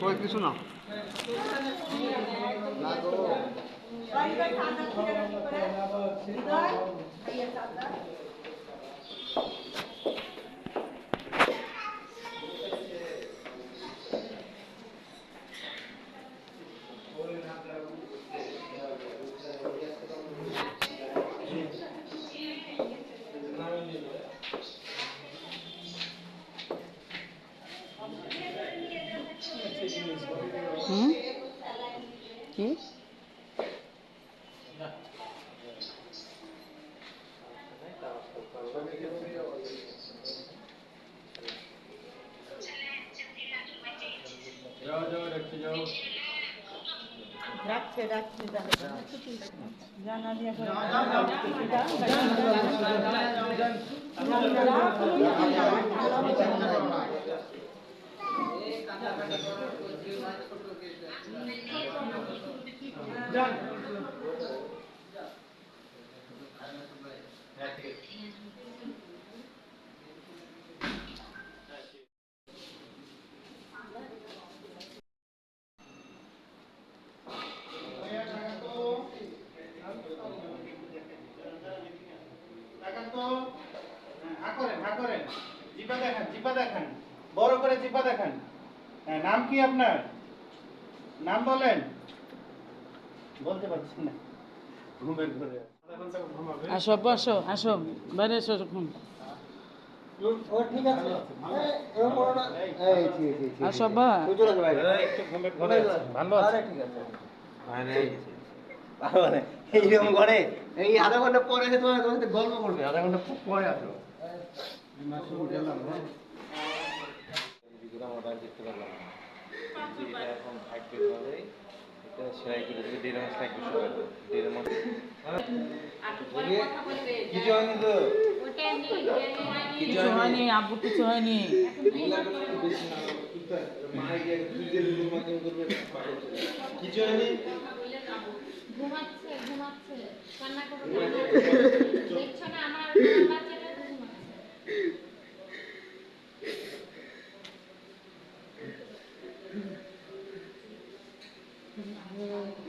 কয় কিছু না না 2. रख रख जाना दिया करो জিপা দেখান জিপা দেখান বড় করে জিপা দেখান নাম কি আপনার নাম বলেন বলতে পারছেন না। ঘুমের ঘরে। আসো আব্বু, আসো বাইরে এসো এখন আছে। এইরকম করে এই আধা ঘণ্টা পরে এসে তোমার তোমার গল্প করবে। আধা ঘণ্টা পরে আসো। কিছু হয়নি তো কিছু হয়নি আব্বু কিছু হয়নি কিছু হয়নি ঘুমাচ্ছে ঘুমাচ্ছে। কান্না করবে Mm-hmm.